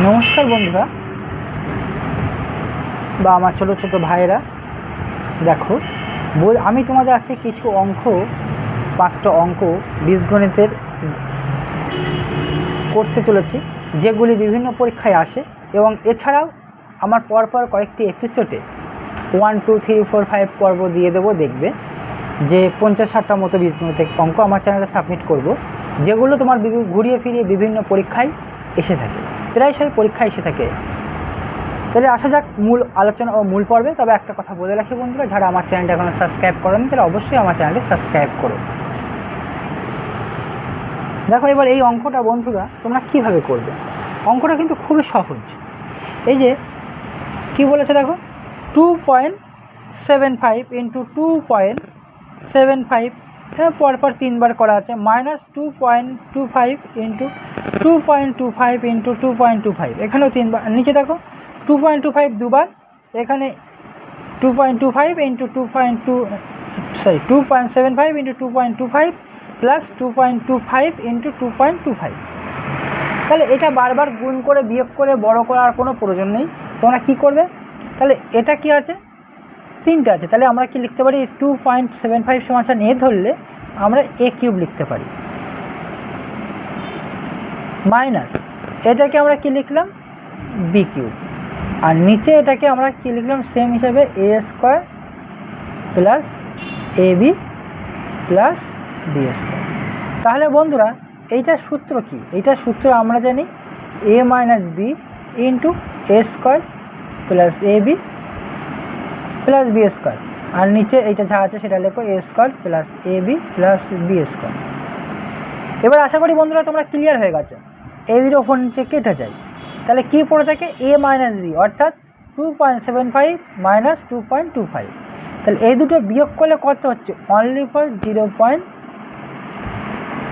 নমস্কার বন্ধুরা। বা আমার ছোটো ছোটো ভাইয়েরা, দেখো বই আমি তোমাদের আজকে কিছু অঙ্ক, পাঁচটা অঙ্ক বীজগণিতের করতে চলেছি, যেগুলি বিভিন্ন পরীক্ষায় আসে এবং এছাড়াও আমার পরপর কয়েকটি এপিসোডে one two three four five পর্ব দিয়ে দেবো, দেখবে যে পঞ্চাশ ষাটটা মতো বীজগণিতের অঙ্ক আমার চ্যানেলে সাবমিট করব, যেগুলো তোমার ঘুরিয়ে ফিরিয়ে বিভিন্ন পরীক্ষায় এসে থাকে। প্রায়শই পরীক্ষায় এসে থাকে। তাহলে আসা যাক মূল আলোচনা ও মূল পর্বে। তবে একটা কথা বলে রাখি বন্ধুরা, যারা আমার চ্যানেলটা এখনও সাবস্ক্রাইব করেন তাহলে অবশ্যই আমার চ্যানেলটি সাবস্ক্রাইব করো। দেখো এবার এই অঙ্কটা বন্ধুরা, তোমরা কীভাবে করবে? অঙ্কটা কিন্তু খুবই সহজ। এই যে, কি বলেছে দেখো? Two point seven five into two point seven five হ্যাঁ পরপর তিনবার করা আছে minus two point two five into two point two five into two point two five এখানেও তিনবার নিচে দেখো টু পয়েন্ট টু ফাইভ দুবার এখানে two point two five into two point two sorry two point seven five into two point two five plus two point two five into two point two five তাহলে এটা বারবার গুণ করে বিয়োগ করে বড় করার কোনো প্রয়োজন নেই তোমরা কী করবে তাহলে এটা কি আছে তিনটে আছে তাহলে আমরা কি লিখতে পারি টু পয়েন্ট সেভেন ফাইভ সমাচার নিয়ে ধরলে আমরা এ কিউব লিখতে পারি। মাইনাস এটাকে আমরা কি লিখলাম? বি কিউব আর নিচে এটাকে আমরা কি লিখলাম? সেম হিসাবে a square plus a b plus b square তাহলে বন্ধুরা, এইটার সূত্র কি? এইটার সূত্র আমরা জানি a minus b into a square plus a b plus b square আর নিচে এইটা যা আছে সেটা লেখো a square plus a b plus b square এবার আশা করি বন্ধুরা তোমরা ক্লিয়ার হয়ে গেছো। এ জিরো ফোর নিচে কেটে যায়। তাহলে কী পড়ে থাকে? এ মাইনাস বি অর্থাৎ two point seven five minus two point two five তাহলে এই দুটো বিয়োগ করলে কত হচ্ছে? Only for zero point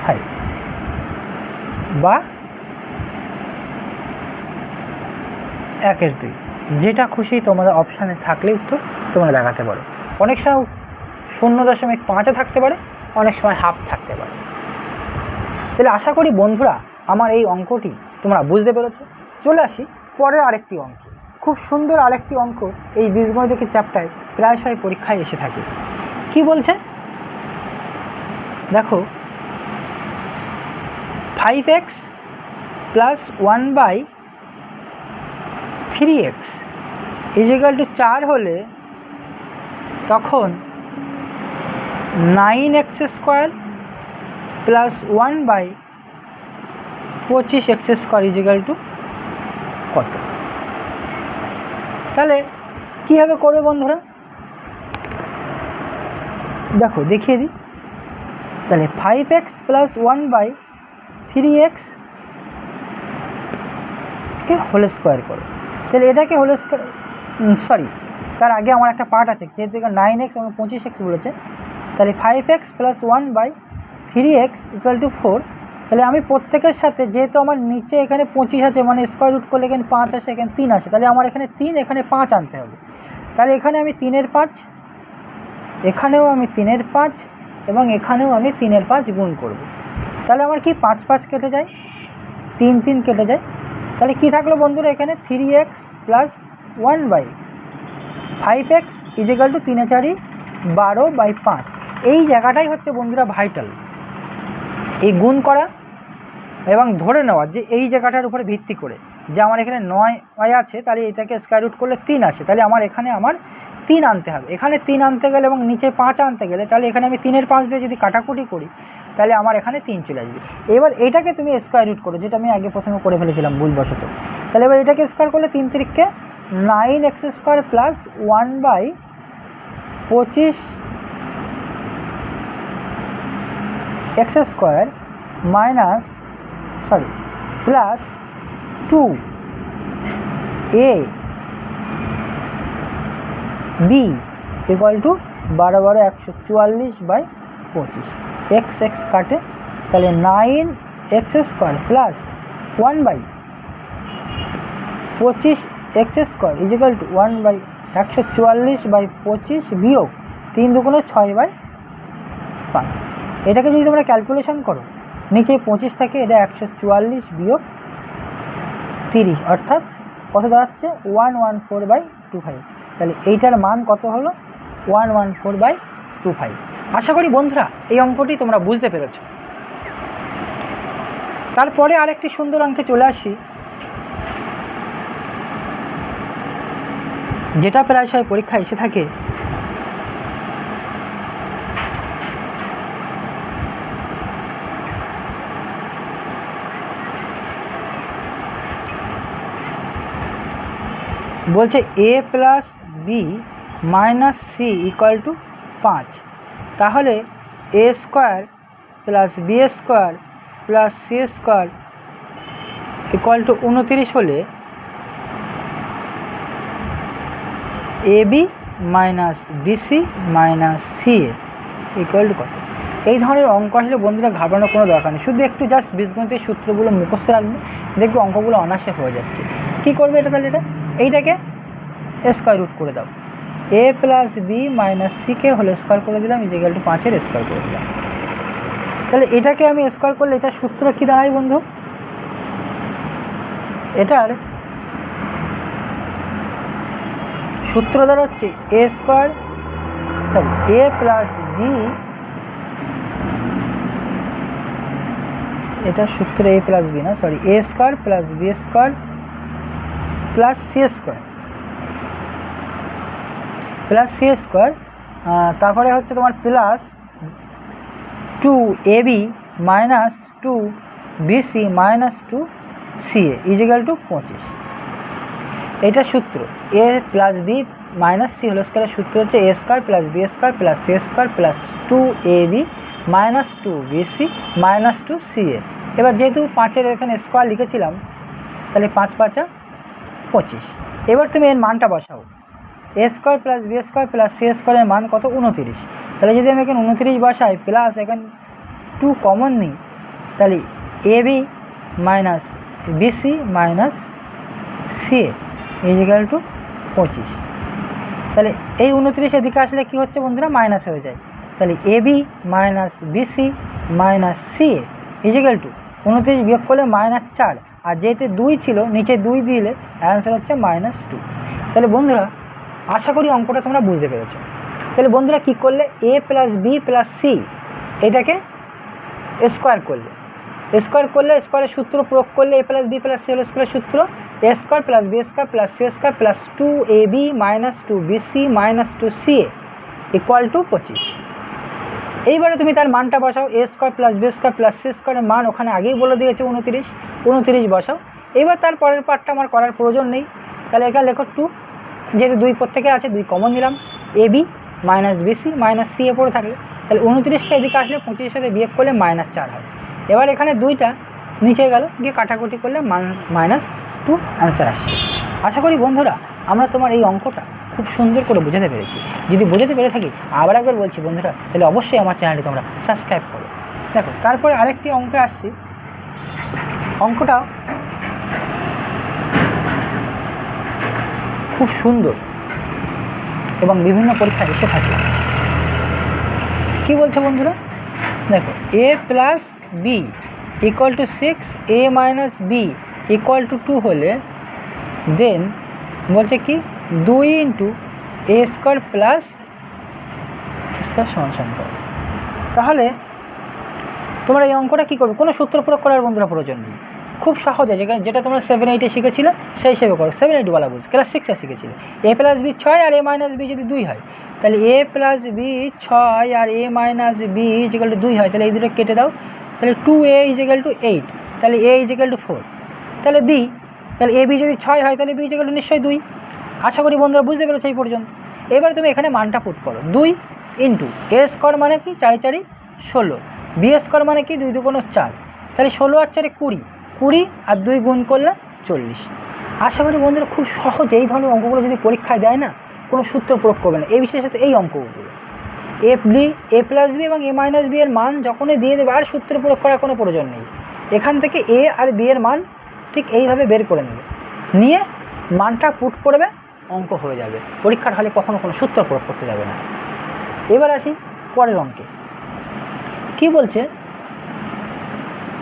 five বা একের দুই। যেটা খুশি তোমাদের অপশানে থাকলে উত্তর তোমরা দেখাতে পারো। অনেক সময় শূন্য দশমিক পাঁচও থাকতে পারে, অনেক সময় হাফ থাকতে পারে। তাহলে আশা করি বন্ধুরা, আমার এই অঙ্কটি তোমরা বুঝতে পেরেছ। চলে আসি পরের আরেকটি অঙ্ক। খুব সুন্দর আরেকটি অঙ্ক এই বীজগণিতিক চ্যাপ্টার প্রায়শই পরীক্ষায় এসে থাকে। কি বলছে? দেখো five x plus one by three x equal to চার হলে তখন nine x square plus one by পঁচিশ এক্স স্কোয়ার ইজিক্যাল টু কত? তাহলে কীভাবে করবে বন্ধুরা? দেখো, দেখিয়ে দিই। তাহলে five x plus one by three x K whole square করো। তাহলে এটাকে হোল স্কোয়ার সরি তার আগে আমার একটা পার্ট আছে, যেহেতু নাইন এক্স এবং পঁচিশ এক্স বলেছে, তাহলে five x plus one by three x equal to four তাহলে আমি প্রত্যেকের সাথে যেহেতু আমার নিচে এখানে পঁচিশ আছে মানে স্কোয়ার রুট করলে এখানে পাঁচ আসে, এখানে তিন আসে, তাহলে আমার এখানে তিন, এখানে পাঁচ আনতে হবে। তাহলে এখানে আমি তিনের পাঁচ, এখানেও আমি তিনের পাঁচ এবং এখানেও আমি তিনের পাঁচ গুণ করব। তাহলে আমার কি পাঁচ পাঁচ কেটে যায়? তিন তিন কেটে যায়। তাহলে কি থাকল বন্ধুরা এখানে? Three x plus one by five x equal to তিনে চারি বারো বাই পাঁচ এই জায়গাটাই হচ্ছে বন্ধুরা ভাইটাল এই গুণ করা এবং ধরে নেওয়া যে এই জায়গাটার উপরে ভিত্তি করে। যে আমার এখানে নয় আছে, তাহলে এটাকে স্কোয়ার রুট করলে তিন আসে। তাহলে আমার এখানে আমার তিন আনতে হবে। এখানে তিন আনতে গেলে এবং নিচে পাঁচ আনতে গেলে, তাহলে এখানে আমি তিনের পাঁচ দিয়ে যদি কাটাকুটি করি, তাহলে আমার এখানে তিন চলে আসবে। এবার এটাকে তুমি স্কোয়ার রুট করো, যেটা আমি আগে প্রথমে করে ফেলেছিলাম ভুলবশত। তাহলে এবার এটাকে স্কোয়ার করলে তিন তিরিখকে nine x square plus one by পঁচিশ x square minus sorry plus two a b equal to বারো বারো একশো চুয়াল্লিশ বাই পঁচিশ এক্স এক্স কাটে তাহলে nine x square plus one by পঁচিশ x square equal to one by একশো চুয়াল্লিশ বাই পঁচিশ বিয়োগ তিন দুগুণে ছয় বাই পাঁচ। এটাকে যদি তোমরা ক্যালকুলেশন করো, নিচে পঁচিশ থাকে এটা একশো চুয়াল্লিশ বিয়োগ তিরিশ, অর্থাৎ কত দাঁড়াচ্ছে? One one four by two five তাহলে এইটার মান কত হলো? One one four by two five আশা করি বন্ধুরা, এই অঙ্কটি তোমরা বুঝতে পেরেছ। তারপরে আরেকটি সুন্দর অঙ্কে চলে আসি। যেটা প্রায়শই পরীক্ষায় এসে থাকে। বলছে a plus b minus c equal to পাঁচ। তাহলে a square plus b square plus c square equal to উনতিরিশ হলে a b minus b c minus c a equal to কত? এই ধরনের অঙ্ক আসলে বন্ধুরা ঘাবড়ানোর কোনো দরকার নেই। শুধু একটু জাস্ট বীজগণিতের সূত্রগুলো মুখস্থ রাখবে, দেখবে অঙ্কগুলো অনায়াসে হয়ে যাচ্ছে। কী করবে এটা তাহলে এটা? এইটাকে স্কোয়ার রুট করে দাও। এ প্লাস বি মাইনাস সিকে হলে স্কোয়ার করে দিলাম ইজিক্যাল টু পাঁচের স্কোয়ার করে দিলাম। তাহলে এটাকে আমি স্কোয়ার করলে এটা সূত্র কী দাঁড়ায় বন্ধু? এটার সূত্র দাঁড়াচ্ছে a square sorry a plus b. এটা সূত্র এ প্লাস বি না sorry a square plus b square plus c square. Plus c square তারপরে হচ্ছে তোমার plus two a b minus two b c minus two c a equal to পঁচিশ। এইটা সূত্র। A plus b minus c whole স্কোয়ারের সূত্র হচ্ছে a square plus b square plus c square plus two a b minus two b c minus two c a এবার যেহেতু পাঁচের এখানে স্কোয়ার লিখেছিলাম, তাহলে পাঁচ পাঁচা পঁচিশ। এবার তুমি এর মানটা বসাও। A square plus b square plus c স্কোয়ারের মান কত? উনতিরিশ। তাহলে যদি আমি এখানে উনতিরিশ বসাই প্লাস এখানে টু কমন নিই, তাহলে a b minus b c minus c a equal to পঁচিশ। তাহলে এই উনত্রিশের দিকে আসলে কী হচ্ছে বন্ধুরা? মাইনাস হয়ে যায়। তাহলে a b minus b c minus c a equal to উনত্রিশ বিয়োগ করলে মাইনাস চার। আর যেহেতু দুই ছিল, নিচে দুই দিলে অ্যান্সার হচ্ছে মাইনাস টু তাহলে বন্ধুরা, আশা করি অঙ্কটা তোমরা বুঝতে পেরেছ। তাহলে বন্ধুরা কী করলে? A plus b plus c এটাকে স্কোয়ার করলে। স্কোয়ার করলে স্কোয়ারের সূত্র প্রয়োগ করলে a plus b plus c হল স্কোয়ারের সূত্র a square plus b square plus c square plus two a b minus two b c minus two c a equal to পঁচিশ। এইবারে তুমি তার মানটা বসাও a square plus b square plus c স্কোয়ারের মান ওখানে আগেই বলে দিয়েছে উনতিরিশ উনতিরিশ বসাও। এবার তার পরের পার্টটা আমার করার প্রয়োজন নেই। তাহলে এখানে লেখো টু যেহেতু দুই প্রত্যেকে আছে, দুই কমন নিলাম। A b minus b c minus c a পড়ে থাকলে, তাহলে উনত্রিশটা এদিকে আসলে পঁচিশের সাথে বিয়োগ করলে মাইনাস চার হয়। এবার এখানে দুইটা নিচে গেল, গিয়ে কাটাকুটি করলে মাইনাস টু অ্যান্সার আসছে। আশা করি বন্ধুরা, আমরা তোমার এই অঙ্কটা খুব সুন্দর করে বোঝাতে পেরেছি। যদি বোঝাতে পেরে থাকি, আবার একবার বলছি বন্ধুরা, তাহলে অবশ্যই আমার চ্যানেলটি তোমরা সাবস্ক্রাইব করো। দেখো, তারপরে আরেকটি অঙ্কে আসছি। অঙ্কটা খুব সুন্দর এবং বিভিন্ন পরীক্ষায় এসে থাকে কী বলছে বন্ধুরা? দেখো a plus b equal to six a minus b equal to two হলে দেন বলছে কি, দুই into a square plus square সমান। তাহলে তোমরা এই অঙ্কটা কী করবে? কোনো সূত্র প্রয়োগ করার বন্ধুরা প্রয়োজন নেই। খুব সহজে যেখানে যেটা তোমরা সেভেন এইটে শিখেছিলে, সেই হিসেবে করো। সেভেন এইট বলা বুঝ ক্লাস সিক্সে শিখেছিলে। এ প্লাস বি ছয় আর এ মাইনাস বি যদি দুই হয়, তাহলে এ প্লাস বি ছয় আর a minus b equal to দুই হয়, তাহলে এই দুটো কেটে দাও। তাহলে two a equal to eight তাহলে এ ইজিক্যাল টু ফোর তাহলে বি, তাহলে এ, বি যদি ছয় হয়, তাহলে বি ইজিক্যাল টু নিশ্চয়ই দুই। আশা করি বন্ধুরা বুঝতে পেরেছ এই পর্যন্ত। এবার তুমি এখানে মানটা পুট করো। দুই ইন্টু এ স্কোয়ার মানে কি? চারি চারি ষোলো। বি স্কোয়ার মানে কি? দুই দুগুণ চার। তাহলে ষোলো আর চারে কুড়ি। কুড়ি আর দুই গুণ করলে চল্লিশ। আশা করি বন্ধুরা খুব সহজে এই ধরনের অঙ্কগুলো যদি পরীক্ষায় দেয় না, কোনো সূত্র প্রয়োগ করবে না। এই বিশেষত এই অঙ্কগুলো। F b a plus b এবং এ মাইনাস বি এর মান যখনই দিয়ে দেবে, আর সূত্র প্রয়োগ করার কোনো প্রয়োজন নেই। এখান থেকে এ আর বি এর মান ঠিক এইভাবে বের করে নেবে। নিয়ে মানটা পুট করবে, অঙ্ক হয়ে যাবে। পরীক্ষার হলে কখনো কোনো সূত্র প্রয়োগ করতে যাবে না। এবার আসি পরের অঙ্কে। কি বলছে?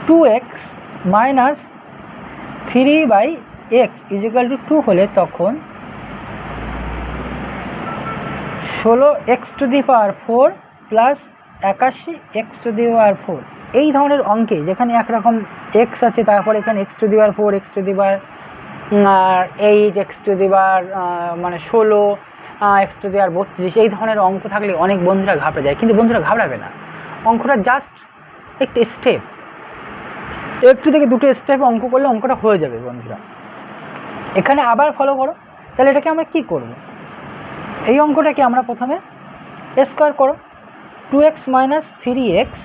Two x minus three by x equal to two হলে তখন ষোলো x to the power four plus একাশি x to the power four এই ধরনের অঙ্কে যেখানে একরকম এক্স আছে, তারপর এখানে x to the power four x to the power eight x to the power মানে ষোলো এক্স টু দি পাওয়ার বত্রিশ, এই ধরনের অঙ্ক থাকলে অনেক বন্ধুরা ঘাবড়ে যায়, কিন্তু বন্ধুরা ঘাবড়াবে না। অঙ্কটা জাস্ট একটি স্টেপ একটু থেকে দুটো স্টেপ অঙ্ক করলে অঙ্কটা হয়ে যাবে বন্ধুরা। এখানে আবার ফলো করো, তাহলে এটাকে আমরা কি করব? এই অঙ্কটাকে আমরা প্রথমে স্কোয়ার করো two x minus three x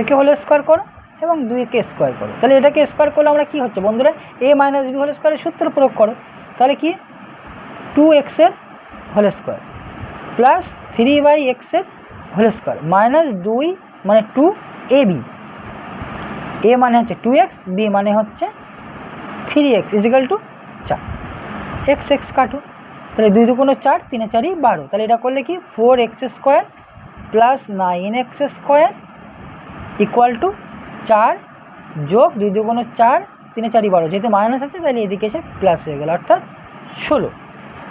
একে হলে স্কোয়ার করো এবং দুইকে স্কোয়ার করো। তাহলে এটাকে স্কোয়ার করলে আমরা কি হচ্ছে বন্ধুরা? এ মাইনাস বি হোল স্কোয়ারের সূত্র প্রয়োগ করো। তাহলে কি? টু এক্সের whole square plus three by এক্সের হোল স্কোয়ার মাইনাস দুই মানে টু এ বি এ মানে হচ্ছে টু এক্স বি মানে হচ্ছে থ্রি এক্স ইজিক্যাল টু চার। এক্স এক্স কাটো। তাহলে দুই দুগুণো চার, তিনে চারই বারো। তাহলে এটা করলে কি? Four x square plus nine x square equal to চার যোগ দুই দুগুণো চার, তিনে চারই বারো। যেহেতু মাইনাস আছে, তাহলে এদিকে এসে প্লাস হয়ে গেল, অর্থাৎ ষোলো।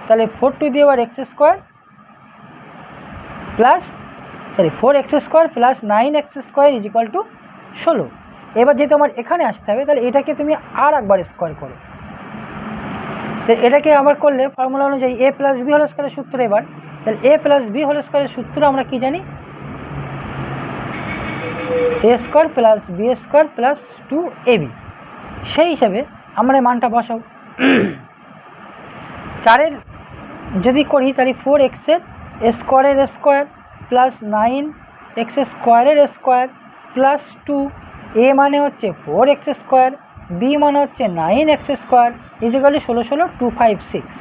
তাহলে ফোর টু দিয়ে আবার x square plus sorry four x square plus nine x square is equal to ষোলো। এবার যেহেতু আমার এখানে আসতে হবে, তাহলে এটাকে তুমি আর একবার স্কোয়ার করো। তো এটাকে আবার করলে ফর্মুলা অনুযায়ী এ প্লাস বি হোল স্কোয়ারের সূত্র এবার। তাহলে এ প্লাস বি হোল স্কোয়ারের সূত্র আমরা কি জানি? A square plus b square plus two a b সেই হিসাবে আমরা এই মানটা বসাও। চারের যদি করি তাহলে ফোর এক্সের স্কোয়ারের স্কোয়ার প্লাস নাইন এক্স স্কোয়ারের স্কোয়ার প্লাস টু এ মানে হচ্ছে ফোর এক্স স্কোয়ার বি মানে হচ্ছে নাইন এক্স স্কোয়ার ইজিক্যালি ষোলো ষোলো টু ফাইভ সিক্স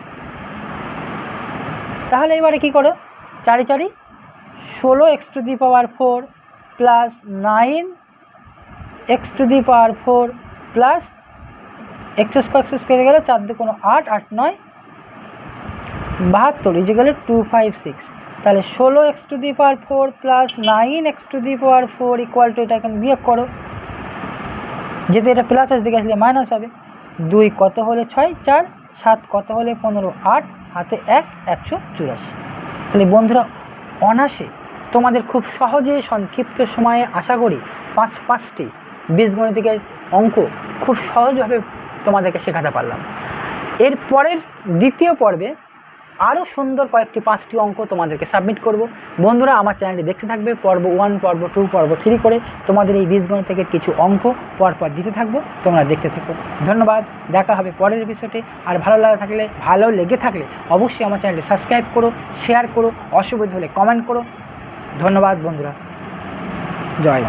তাহলে এবারে কী করো? চারি চারি ষোলো x to the power four plus nine x to the power four plus x square x square গেলে চার দু কোনো আট আট নয়, বাহাত্তর ইজিক্যালি টু ফাইভ সিক্স তাহলে ষোলো x to the power four plus nine x to the power four equal to এটা এখানে বিয়োগ করো। যেহেতু এটা প্লাস আছে দিকে আসলে মাইনাস হবে, দুই কত হলে ছয়, চার, সাত কত হলে পনেরো, আট, হাতে এক, একশো চুরাশি। তাহলে বন্ধুরা অনাসে তোমাদের খুব সহজে সংক্ষিপ্ত সময়ে আশা করি পাঁচ পাঁচটি বীজগণিতিকের অঙ্ক খুব সহজভাবে তোমাদেরকে শেখাতে পারলাম। এর পরের দ্বিতীয় পর্বে আরও সুন্দর কয়েকটি পাঁচটি অঙ্ক তোমাদেরকে সাবমিট করব। বন্ধুরা, আমার চ্যানেলটি দেখতে থাকবে। পর্ব ওয়ান, পর্ব টু, পর্ব থ্রি করে তোমাদের এই বীজগণিত থেকে কিছু অঙ্ক পরপর দিতে থাকব। তোমরা দেখতে থাকো। ধন্যবাদ। দেখা হবে পরের এপিসোডে আর ভালো লাগা থাকলে, ভালো লেগে থাকলে অবশ্যই আমার চ্যানেলটি সাবস্ক্রাইব করো শেয়ার করো অসুবিধা হলে কমেন্ট করো। ধন্যবাদ বন্ধুরা জয় মা